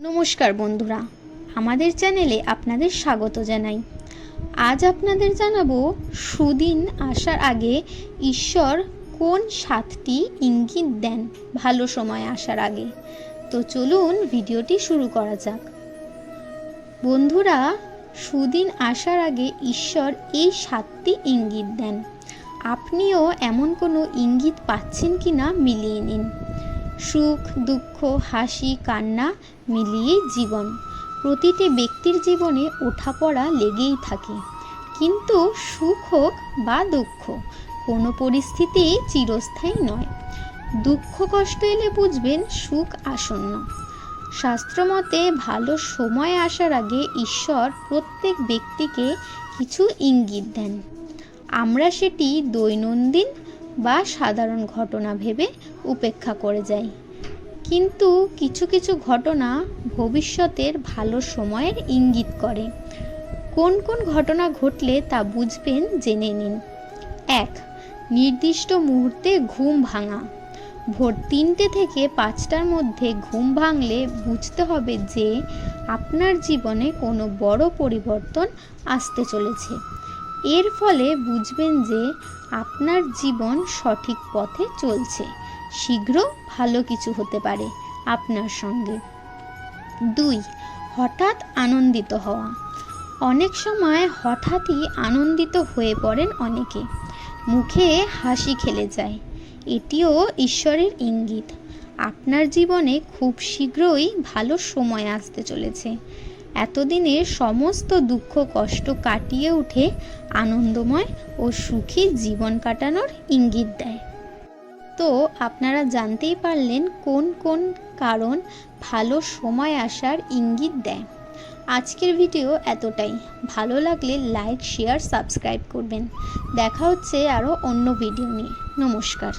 নমস্কার বন্ধুরা, আমাদের চ্যানেলে আপনাদের স্বাগত জানাই। আজ আপনাদের জানাব সুদিন আসার আগে ঈশ্বর কোন সাতটি ইঙ্গিত দেন ভালো সময় আসার আগে। তো চলুন ভিডিওটি শুরু করা যাক। বন্ধুরা, সুদিন আসার আগে ঈশ্বর এই সাতটি ইঙ্গিত দেন। আপনিও এমন কোনো ইঙ্গিত পাচ্ছেন কি না মিলিয়ে নিন। সুখ, দুঃখ, হাসি, কান্না মিলিয়ে জীবন। প্রতিটি ব্যক্তির জীবনে ওঠাপড়া লেগেই থাকে। কিন্তু সুখ হোক বা দুঃখ, কোনো পরিস্থিতি চিরস্থায়ী নয়। দুঃখ কষ্ট এলে বুঝবেন সুখ আসন্ন। শাস্ত্রমতে ভালো সময় আসার আগে ঈশ্বর প্রত্যেক ব্যক্তিকে কিছু ইঙ্গিত দেন। আমরা সেটি দৈনন্দিন বা সাধারণ ঘটনা ভেবে উপেক্ষা করে যাই কিন্তু কিছু কিছু ঘটনা ভবিষ্যতের ভালো সময়ের ইঙ্গিত করে। কোন কোন ঘটনা ঘটলে তা বুঝবেন জেনে নিন। এক, নির্দিষ্ট মুহূর্তে ঘুম ভাঙা। ভোর তিনটে থেকে পাঁচটার মধ্যে ঘুম ভাঙলে বুঝতে হবে যে আপনার জীবনে কোনো বড় পরিবর্তন আসতে চলেছে। এর ফলে বুঝবেন যে আপনার জীবন সঠিক পথে চলছে। শীঘ্র ভালো কিছু হতে পারে আপনার সঙ্গে। দুই, হঠাৎ আনন্দিত হওয়া। অনেক সময় হঠাৎই আনন্দিত হয়ে পড়েন অনেকে। মুখে হাসি খেলে যায়। এটিও ঈশ্বরের ইঙ্গিত। আপনার জীবনে খুব শীঘ্রই ভালো সময় আসতে চলেছে। এতদিনের সমস্ত দুঃখ কষ্ট কাটিয়ে উঠে আনন্দময় ও সুখী জীবন কাটানোর ইঙ্গিত দেয়। তো আপনারা জানতেই পারলেন কোন কোন কারণ ভালো সময় আসার ইঙ্গিত দেয়। আজকের ভিডিও এতটাই। ভালো লাগলে লাইক, শেয়ার, সাবস্ক্রাইব করবেন। দেখা হচ্ছে আরও অন্য ভিডিও নিয়ে। নমস্কার।